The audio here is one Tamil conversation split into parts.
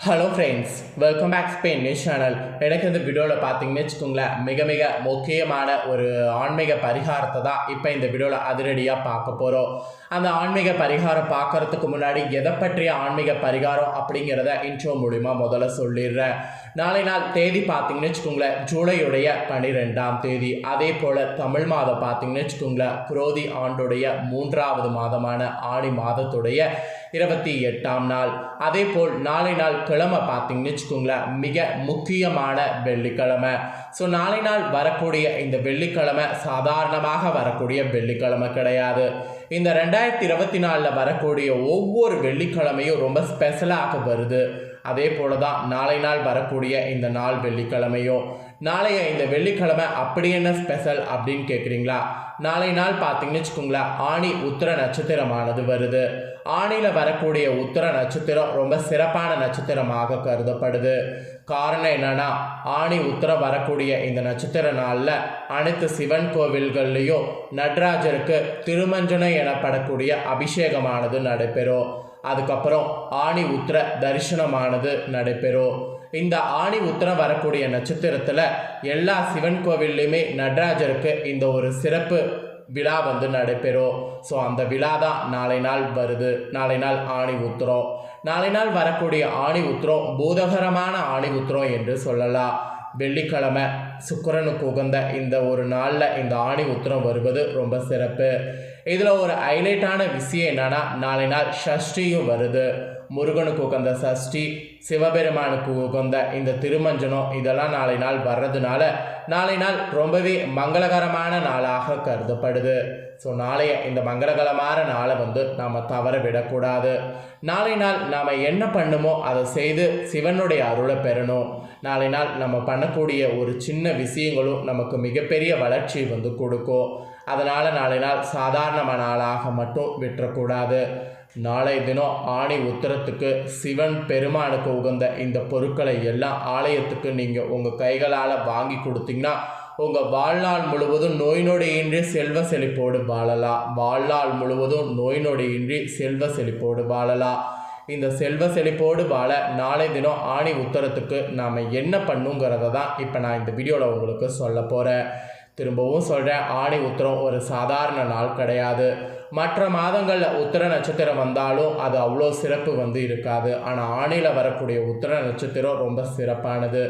Hello friends welcome back Spain news channel எனக்கு இந்த வீடியோவில் பார்த்தீங்கன்னு வச்சுக்கோங்களேன் மிக மிக முக்கியமான ஒரு ஆன்மீக பரிகாரத்தை தான் இப்போ இந்த வீடியோவில் அதிரடியாக பார்க்க போகிறோம் அந்த ஆன்மீக பரிகாரம் பார்க்கறதுக்கு முன்னாடி எதை பற்றிய ஆன்மீக பரிகாரம் அப்படிங்கிறத இன்ட்ரோ மூலிமா முதல்ல சொல்லிடுறேன். நாளை நாள் தேதி பார்த்தீங்கன்னு வச்சுக்கோங்களேன் ஜூலையுடைய பன்னிரெண்டாம் தேதி. அதே போல் தமிழ் மாதம் பார்த்தீங்கன்னு வச்சுக்கோங்களேன் குரோதி ஆண்டுடைய மூன்றாவது மாதமான ஆணி மாதத்துடைய இருபத்தி எட்டாம் நாள். அதே போல் நாளை நாள் கிழமை பார்த்தீங்கன்னு வச்சுக்கோங்களேன் மிக முக்கியமான வெள்ளிக்கிழமை. ஸோ நாளை நாள் வரக்கூடிய இந்த வெள்ளிக்கிழமை சாதாரணமாக வரக்கூடிய வெள்ளிக்கிழமை கிடையாது. இந்த ரெண்டாயிரத்தி இருபத்தி நாலில் வரக்கூடிய ஒவ்வொரு வெள்ளிக்கிழமையும் ரொம்ப ஸ்பெஷலாக வருது. அதே போல தான் நாளை நாள் வரக்கூடிய இந்த நாள் வெள்ளிக்கிழமையும். நாளைய இந்த வெள்ளிக்கிழமை அப்படி என்ன ஸ்பெஷல் அப்படின்னு கேட்குறீங்களா நாளை நாள் பார்த்தீங்கன்னு வச்சுக்கோங்களேன் ஆணி உத்திர நட்சத்திரமானது வருது. ஆணியில் வரக்கூடிய உத்திர நட்சத்திரம் ரொம்ப சிறப்பான நட்சத்திரமாக கருதப்படுது. காரணம் என்னன்னா ஆணி உத்தரம் வரக்கூடிய இந்த நட்சத்திர நாளில் அனைத்து சிவன் கோவில்கள்லேயும் நடராஜருக்கு திருமஞ்சனம் எனப்படக்கூடிய அபிஷேகமானது நடைபெறும். அதுக்கப்புறம் ஆணி உத்திர தரிசனமானது நடைபெறும். இந்த ஆணி உத்திரம் வரக்கூடிய நட்சத்திரத்தில் எல்லா சிவன் கோவில்லையுமே நடராஜருக்கு இந்த ஒரு சிறப்பு விழா வந்து நடைபெறும். ஸோ அந்த விழா தான் நாளை நாள் வருது. நாளை நாள் ஆணி உத்திரம் நாளை நாள் வரக்கூடிய ஆணி உத்திரம் பூதகரமான ஆணி உத்திரம் என்று சொல்லலாம். வெள்ளிக்கிழமை சுக்கரனுக்கு உகந்த இந்த ஒரு நாளில் இந்த ஆணி உத்தரம் வருவது ரொம்ப சிறப்பு. இதில் ஒரு ஹைலைட்டான விஷயம் என்னன்னா நாளை நாள் ஷஷ்டியும் வருது. முருகனுக்கு உகந்த சஷ்டி சிவபெருமானுக்கு உகந்த இந்த திருமஞ்சனம் இதெல்லாம் நாளை நாள் வர்றதுனால நாளை நாள் ரொம்பவே மங்களகரமான நாளாக கருதப்படுது. ஸோ நாளைய இந்த மங்களகரமான நாளை வந்து நாம் தவற விடக்கூடாது. நாளை நாள் நாம் என்ன பண்ணுமோ அதை செய்து சிவனுடைய அருளை பெறணும். நாளை நாள் நம்ம பண்ணக்கூடிய ஒரு சின்ன விஷயங்களும் நமக்கு மிகப்பெரிய வளர்ச்சி வந்து கொடுக்கும். அதனால் நாளை நாள் சாதாரண நாளாக மட்டும் விட்டுறக்கூடாது. நாளை தினம் ஆணி உத்தரத்துக்கு சிவன் பெருமானுக்கு உகந்த இந்த பொருட்களை எல்லாம் ஆலயத்துக்கு நீங்கள் உங்கள் கைகளால் வாங்கி கொடுத்தீங்கன்னா உங்கள் வாழ்நாள் முழுவதும் நோய் நொடியின்றி செல்வ செழிப்போடு வாழலாம். வாழ்நாள் முழுவதும் நோய் நொடியின்றி செல்வ செழிப்போடு வாழலாம். இந்த செல்வ செழிப்போடு வாழ நாளை தினம் ஆணி உத்தரத்துக்கு நாம் என்ன பண்ணுங்கிறத தான் இப்போ நான் இந்த வீடியோவில் உங்களுக்கு சொல்ல போகிறேன் திரும்பவும் சொல்கிறேன் ஆணி உத்தரம் ஒரு சாதாரண நாள் கிடையாது. மற்ற மாதங்களில் உத்திர நட்சத்திரம் வந்தாலும் அது அவ்வளோ சிறப்பு வந்து இருக்காது. ஆனால் ஆணையில் வரக்கூடிய உத்திர நட்சத்திரம் ரொம்ப சிறப்பானது.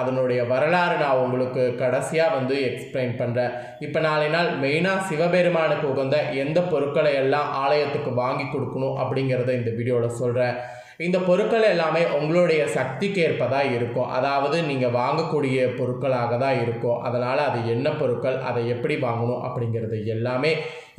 அதனுடைய வரலாறு நான் உங்களுக்கு கடைசியாக வந்து எக்ஸ்பிளைன் பண்ணுறேன் இப்போ நாளை நாள் மெயினாக சிவபெருமானுக்கு உகந்த எந்த பொருட்களை எல்லாம் ஆலயத்துக்கு வாங்கி கொடுக்கணும் அப்படிங்கிறத இந்த வீடியோவில் சொல்கிறேன் இந்த பொருட்கள் எல்லாமே உங்களுடைய சக்திக்கு ஏற்பதாக இருக்கும் அதாவது நீங்கள் வாங்கக்கூடிய பொருட்களாக தான் இருக்கும் அதனால் அது என்ன பொருட்கள் அதை எப்படி வாங்கணும் அப்படிங்கிறது எல்லாமே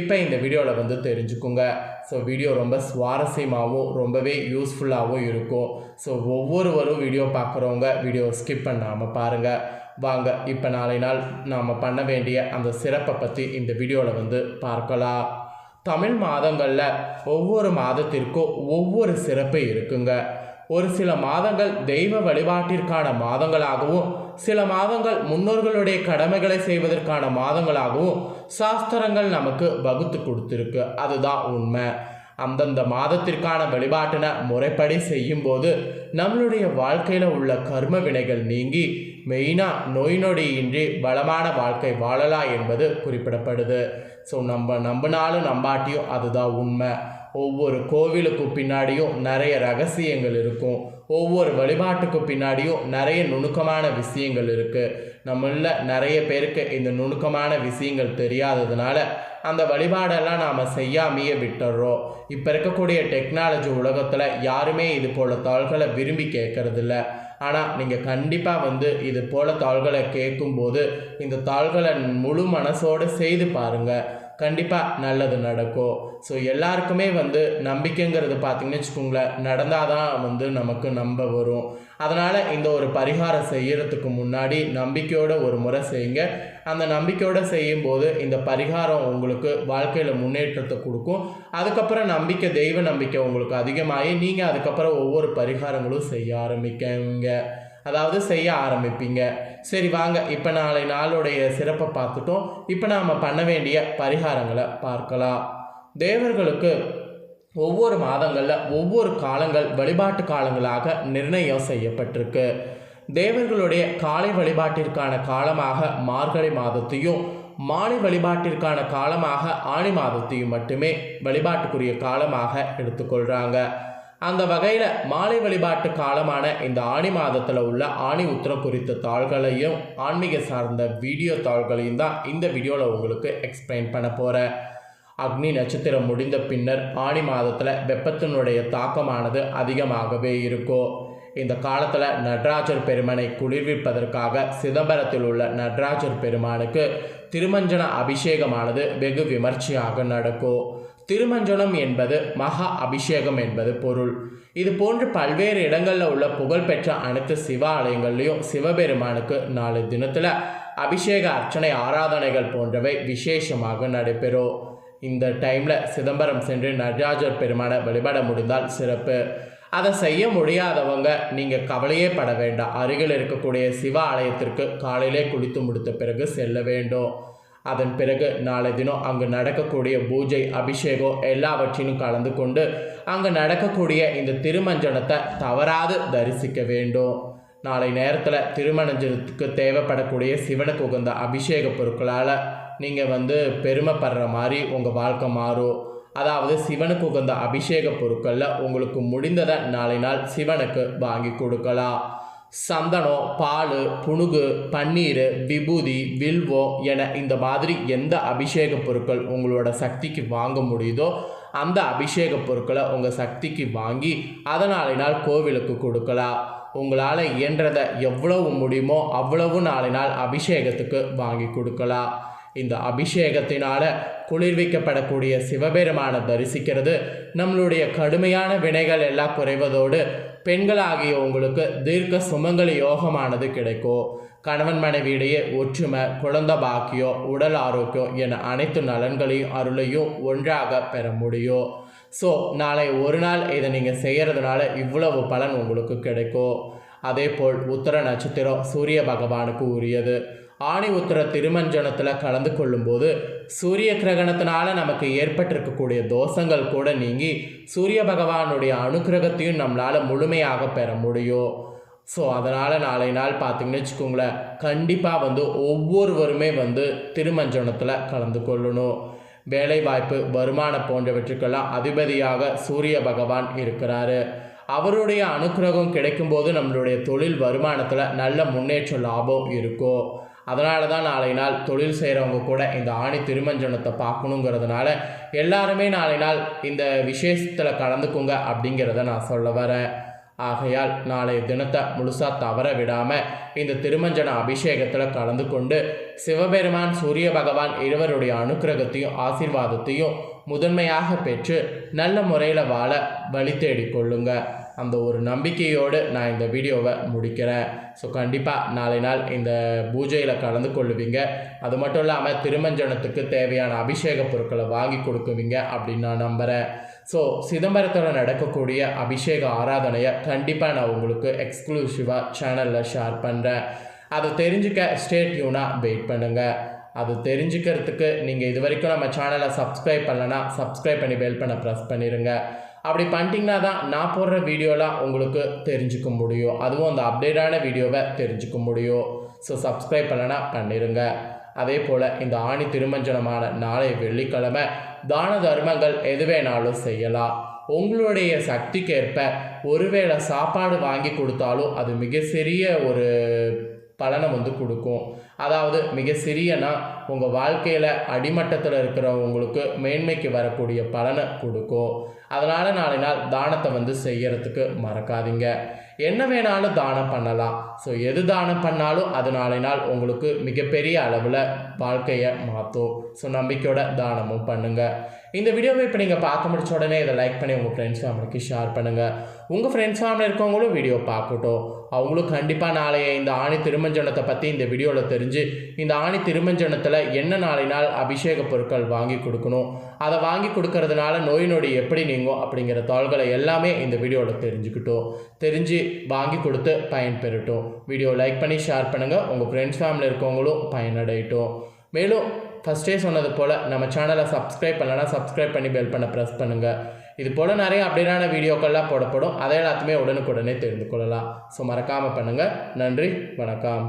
இப்போ இந்த வீடியோவில் வந்து தெரிஞ்சுக்குங்க. ஸோ வீடியோ ரொம்ப சுவாரஸ்யமாகவும் ரொம்பவே யூஸ்ஃபுல்லாகவும் இருக்கும். ஸோ ஒவ்வொருவரும் வீடியோ பார்க்குறவங்க வீடியோ ஸ்கிப் பண்ணாமல் பாருங்கள் வாங்க இப்போ நாளை நாள் நாம் பண்ண வேண்டிய அந்த சிறப்பை பற்றி இந்த வீடியோவில் வந்து பார்க்கலாம். தமிழ் மாதங்களில் ஒவ்வொரு மாதத்திற்கும் ஒவ்வொரு சிறப்பு இருக்குங்க. ஒரு சில மாதங்கள் தெய்வ வழிபாட்டிற்கான மாதங்களாகவும் சில மாதங்கள் முன்னோர்களுடைய கடமைகளை செய்வதற்கான மாதங்களாகவும் சாஸ்திரங்கள் நமக்கு வகுத்து கொடுத்துருக்கு. அதுதான் உண்மை. அந்தந்த மாதத்திற்கான வழிபாட்டினை முறைப்படி செய்யும்போது நம்மளுடைய வாழ்க்கையில் உள்ள கர்ம வினைகள் நீங்கி மெயினாக நோய் நொடியின்றி பலமான வாழ்க்கை வாழலாம் என்பது குறிப்பிடப்படுது. ஸோ நம்ம நம்பினாலும் நம்பாட்டியும் அதுதான் உண்மை. ஒவ்வொரு கோவிலுக்கு பின்னாடியும் நிறைய ரகசியங்கள் இருக்கும். ஒவ்வொரு வழிபாட்டுக்கு பின்னாடியும் நிறைய நுணுக்கமான விஷயங்கள் இருக்குது நம்மள நிறைய பேருக்கு இந்த நுணுக்கமான விஷயங்கள் தெரியாததுனால அந்த வழிபாடெல்லாம் நாம் செய்யாமையே விட்டுடுறோம் இப்போ இருக்கக்கூடிய டெக்னாலஜி உலகத்தில் யாருமே இது போல் தாள்களை விரும்பி கேட்கறதில்ல ஆனால் நீங்கள் கண்டிப்பாக வந்து இது போல் தாள்களை கேட்கும்போது இந்த தாள்களை முழு மனசோடு செய்து பாருங்கள் கண்டிப்பாக நல்லது நடக்கும். ஸோ எல்லாருக்குமே வந்து நம்பிக்கைங்கிறது பார்த்திங்கன்னு வச்சுக்கோங்களேன் நடந்தால் தான் வந்து நமக்கு நம்ப வரும். அதனால் இந்த ஒரு பரிகாரம் செய்கிறதுக்கு முன்னாடி நம்பிக்கையோட ஒரு முறை செய்யுங்க. அந்த நம்பிக்கையோடு செய்யும்போது இந்த பரிகாரம் உங்களுக்கு வாழ்க்கையில் முன்னேற்றத்தை கொடுக்கும். அதுக்கப்புறம் நம்பிக்கை தெய்வ நம்பிக்கை உங்களுக்கு அதிகமாகி நீங்கள் அதுக்கப்புறம் ஒவ்வொரு பரிகாரங்களும் செய்ய ஆரம்பிக்கங்க. அதாவது செய்ய ஆரம்பிப்பீங்க. சரி வாங்க. இப்போ நாளை நாளுடைய சிறப்பை பார்த்துட்டோம். இப்போ நாம் பண்ண வேண்டிய பரிகாரங்களை பார்க்கலாம். தேவர்களுக்கு ஒவ்வொரு மாதங்களில் ஒவ்வொரு காலங்கள் வழிபாட்டு காலங்களாக நிர்ணயம் செய்யப்பட்டிருக்கு. தேவர்களுடைய காலை வழிபாட்டிற்கான காலமாக மார்கழி மாதத்தையும் மாலை வழிபாட்டிற்கான காலமாக ஆணி மாதத்தையும் மட்டுமே வழிபாட்டுக்குரிய காலமாக எடுத்துக்கொள்கிறாங்க அந்த வகையில் மாலை வழிபாட்டு காலமான இந்த ஆணி மாதத்தில் உள்ள ஆணி உத்தரம் குறித்த தாள்களையும் ஆன்மீக சார்ந்த வீடியோ தாள்களையும் தான் இந்த வீடியோவில் உங்களுக்கு எக்ஸ்பிளைன் பண்ண போகிறேன் அக்னி நட்சத்திரம் முடிந்த பின்னர் ஆணி மாதத்தில் வெப்பத்தினுடைய தாக்கமானது அதிகமாகவே இருக்கும் இந்த காலத்தில் நடராஜர் பெருமனை குளிர்விப்பதற்காக சிதம்பரத்தில் உள்ள நடராஜர் பெருமானுக்கு திருமஞ்சன அபிஷேகமானது வெகு விமர்சையாக நடக்கும் திருமஞ்சனம் என்பது மகா அபிஷேகம் என்பது பொருள். இது போன்று பல்வேறு இடங்களில் உள்ள புகழ்பெற்ற அனைத்து சிவாலயங்கள்லையும் சிவபெருமானுக்கு நாலு தினத்தில் அபிஷேக அர்ச்சனை ஆராதனைகள் போன்றவை விசேஷமாக நடைபெறும் இந்த டைமில் சிதம்பரம் சென்று நடராஜர் பெருமானை வழிபட முடிந்தால் சிறப்பு. அதை செய்ய முடியாதவங்க நீங்கள் கவலையே பட வேண்டாம். அருகில் இருக்கக்கூடிய சிவ ஆலயத்திற்கு காலையிலே குளித்து முடித்த பிறகு செல்ல வேண்டும். அதன் பிறகு நாளை தினம் அங்கு நடக்கக்கூடிய பூஜை அபிஷேகம் எல்லாவற்றிலும் கலந்து கொண்டு அங்கு நடக்கக்கூடிய இந்த திருமஞ்சனத்தை தவறாது தரிசிக்க வேண்டும். நாளை நேரத்தில் திருமணஞ்சனத்துக்கு தேவைப்படக்கூடிய சிவனுக்கு உகந்த அபிஷேக பொருட்களால் நீங்கள் வந்து பெருமைப்படுற மாதிரி உங்கள் வாழ்க்கை மாறும். அதாவது சிவனுக்கு உகந்த அபிஷேக பொருட்களில் உங்களுக்கு முடிந்ததை நாளை நாள் சிவனுக்கு வாங்கி கொடுக்கலாம். சந்தனம் பால் புணுகு பன்னீர் விபூதி வில்வோ என இந்த மாதிரி எந்த அபிஷேக பொருட்கள் உங்களோட சக்திக்கு வாங்க முடியுதோ அந்த அபிஷேக பொருட்களை உங்கள் சக்திக்கு வாங்கி அதனாலே நாள் கோவிலுக்கு கொடுக்கலாம். உங்களால் இயன்றதை எவ்வளவு முடியுமோ அவ்வளவு நாளை நாள் அபிஷேகத்துக்கு வாங்கி கொடுக்கலாம். இந்த அபிஷேகத்தினால குளிர்விக்கப்படக்கூடிய சிவபெருமானை தரிசிக்கிறது. நம்மளுடைய கடுமையான வினைகள் எல்லாம் குறைவதோடு பெண்களாகிய உங்களுக்கு தீர்க்க சுமங்கல யோகமானது கிடைக்கும் கணவன் மனைவியிடையே ஒற்றுமை குழந்த பாக்கியம் உடல் ஆரோக்கியம் என அனைத்து நலன்களையும் அருளையும் ஒன்றாக பெற முடியும் ஸோ நாளை ஒரு நாள் இதை நீங்கள் செய்கிறதுனால இவ்வளவு பலன் உங்களுக்கு கிடைக்கும் அதே போல் உத்தர நட்சத்திரம் சூரிய பகவானுக்கு உரியது. ஆணி உத்திர திருமஞ்சனத்தில் கலந்து கொள்ளும்போது சூரிய கிரகணத்தினால நமக்கு ஏற்பட்டிருக்கக்கூடிய தோஷங்கள் கூட நீங்கி சூரிய பகவானுடைய அனுகிரகத்தையும் நம்மளால் முழுமையாக பெற முடியும். ஸோ அதனால் நாளை நாள் பார்த்தீங்கன்னு வச்சுக்கோங்களேன் கண்டிப்பாக வந்து ஒவ்வொருவருமே வந்து திருமஞ்சனத்தில் கலந்து கொள்ளணும். வேலைவாய்ப்பு வருமானம் போன்றவற்றுக்கெல்லாம் அதிபதியாக சூரிய பகவான் இருக்கிறாரு. அவருடைய அனுகிரகம் கிடைக்கும்போது நம்மளுடைய தொழில் வருமானத்தில் நல்ல முன்னேற்ற லாபம் இருக்கும். அதனால தான் நாளை நாள் தொழில் செய்கிறவங்க கூட இந்த ஆணி திருமஞ்சனத்தை பார்க்கணுங்கிறதுனால எல்லாருமே நாளை நாள் இந்த விசேஷத்தில் கலந்துக்குங்க அப்படிங்கிறத நான் சொல்ல வரேன். ஆகையால் நாளைய தினத்தை முழுசாக தவற விடாமல் இந்த திருமஞ்சன அபிஷேகத்தில் கலந்து கொண்டு சிவபெருமான் சூரிய பகவான் இருவருடைய அனுக்கிரகத்தையும் ஆசீர்வாதத்தையும் முதன்மையாக பெற்று நல்ல முறையில் வாழ வழி தேடிக்கொள்ளுங்கள் அந்த ஒரு நம்பிக்கையோடு நான் இந்த வீடியோவை முடிக்கிறேன். ஸோ கண்டிப்பாக நாளை நாள் இந்த பூஜையில் கலந்து கொள்ளுவீங்க. அது மட்டும் இல்லாமல் திருமஞ்சனத்துக்கு தேவையான அபிஷேக பொருட்களை வாங்கி கொடுக்குவீங்க அப்படின்னு நான் நம்புகிறேன் ஸோ சிதம்பரத்தில் நடக்கக்கூடிய அபிஷேக ஆராதனையை கண்டிப்பாக நான் உங்களுக்கு எக்ஸ்க்ளூசிவாக சேனலில் ஷேர் பண்ணுறேன் அதை தெரிஞ்சுக்க ஸ்டேட் யூனாக வெயிட் பண்ணுங்கள் அது தெரிஞ்சுக்கிறதுக்கு நீங்கள் இது வரைக்கும் நம்ம சேனலை சப்ஸ்கிரைப் பண்ணலன்னா சப்ஸ்கிரைப் பண்ணி பெல் பண்ண ப்ரெஸ் பண்ணிடுங்க அப்படி பண்ணிட்டீங்கன்னா தான் நான் போடுற வீடியோலாம் உங்களுக்கு தெரிஞ்சுக்க முடியும். அதுவும் அந்த அப்டேட்டான வீடியோவை தெரிஞ்சுக்க முடியும். ஸோ சப்ஸ்கிரைப் பண்ணனா பண்ணிடுங்க அதே போல் இந்த ஆணி திருமஞ்சனமான நாளை வெள்ளிக்கிழமை தான தர்மங்கள் எது வேணாலும் செய்யலாம். உங்களுடைய சக்திக்கேற்ப ஒருவேளை சாப்பாடு வாங்கி கொடுத்தாலும் அது மிக சிறிய ஒரு பலனை வந்து கொடுக்கும். அதாவது மிக சிறியனா உங்கள் வாழ்க்கையில் அடிமட்டத்தில் இருக்கிறவங்களுக்கு மேன்மைக்கு வரக்கூடிய பலனை கொடுக்கும். அதனால் நாளை நாள் தானத்தை வந்து செய்யறதுக்கு மறக்காதீங்க. என்ன வேணாலும் தானம் பண்ணலாம். ஸோ எது தானம் பண்ணாலும் அது நாளை நாள் உங்களுக்கு மிகப்பெரிய அளவில் வாழ்க்கையை மாற்றும் ஸோ நம்பிக்கையோட தானமும் பண்ணுங்கள் இந்த வீடியோவை இப்போ நீங்கள் பார்க்க முடிச்ச உடனே இதை லைக் பண்ணி உங்கள் ஃப்ரெண்ட்ஸ் ஃபேமிலிக்கு ஷேர் பண்ணுங்கள் உங்கள் ஃப்ரெண்ட்ஸ் ஃபேமிலி இருக்கவங்களும் வீடியோ பார்க்கட்டும். அவங்களும் கண்டிப்பாக நாளைய இந்த ஆணி திருமஞ்சனத்தை பற்றி இந்த வீடியோவில் தெரிஞ்சு இந்த ஆணி திருமஞ்சனத்தில் என்ன நாளை நாள் அபிஷேக பொருட்கள் வாங்கி கொடுக்கணும் அதை வாங்கி கொடுக்கறதுனால நோய் நொடி எப்படி நீங்கும் அப்படிங்கிற தாள்களை எல்லாமே இந்த வீடியோவில் தெரிஞ்சுக்கிட்டோம். தெரிஞ்சு வாங்கி கொடுத்து பயன்பெறட்டும். வீடியோ லைக் பண்ணி ஷேர் பண்ணுங்கள் உங்கள் ஃப்ரெண்ட்ஸ் ஃபேமிலி இருக்கவங்களும் பயனடையட்டும். மேலும் ஃபஸ்ட்டே சொன்னது போல் நம்ம சேனலை சப்ஸ்கிரைப் பண்ணலன்னா சப்ஸ்கிரைப் பண்ணி பெல் பண்ண ப்ரெஸ் பண்ணுங்கள் இது போல் நிறைய அப்டேட்டான வீடியோக்கள்லாம் போடப்படும். அதை எல்லாத்தையுமே உடனுக்குடனே தெரிந்து கொள்ளலாம். ஸோ மறக்காமல் பண்ணுங்கள் நன்றி வணக்கம்.